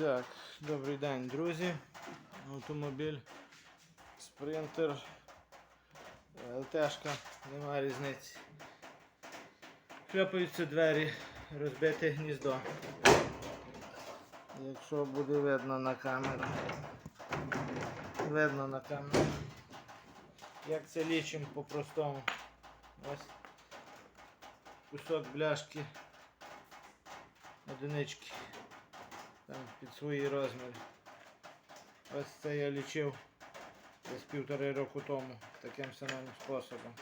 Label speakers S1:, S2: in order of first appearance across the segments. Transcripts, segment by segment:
S1: Так, добрий день, друзі. Автомобіль Спринтер. ЛТшка, немає різниці. Хляпаються двері, розбите гніздо. Якщо буде видно на камеру. Видно на камеру. Як це лічимо по-простому? Ось кусок бляшки одинички там під свої розміри. Ось це я лічив десь півтори року тому таким самим способом.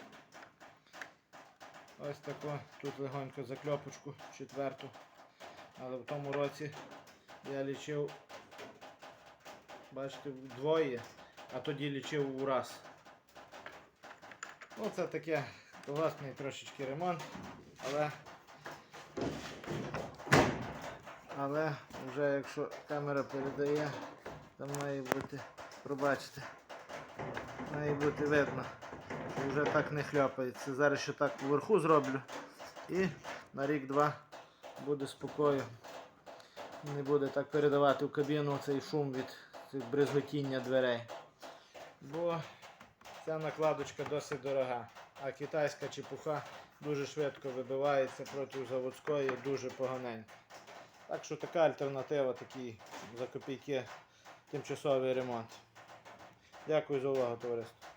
S1: Ось тако, тут легонько закльопочку четверту. Але в тому році я лічив, бачите, вдвоє, а тоді лічив у раз. Ну це таке класний трошечки ремонт, але але вже якщо камера передає, то має бути, пробачте, має бути видно, що вже так не хляпається. Зараз ще так вверху зроблю і на рік-два буде спокою. Не буде так передавати в кабіну цей шум від цих бризготіння дверей. Бо ця накладочка досить дорога, а китайська чепуха дуже швидко вибивається проти заводської, дуже поганенько. Так що така альтернатива, такий за копійки тимчасовий ремонт. Дякую за увагу, товариство.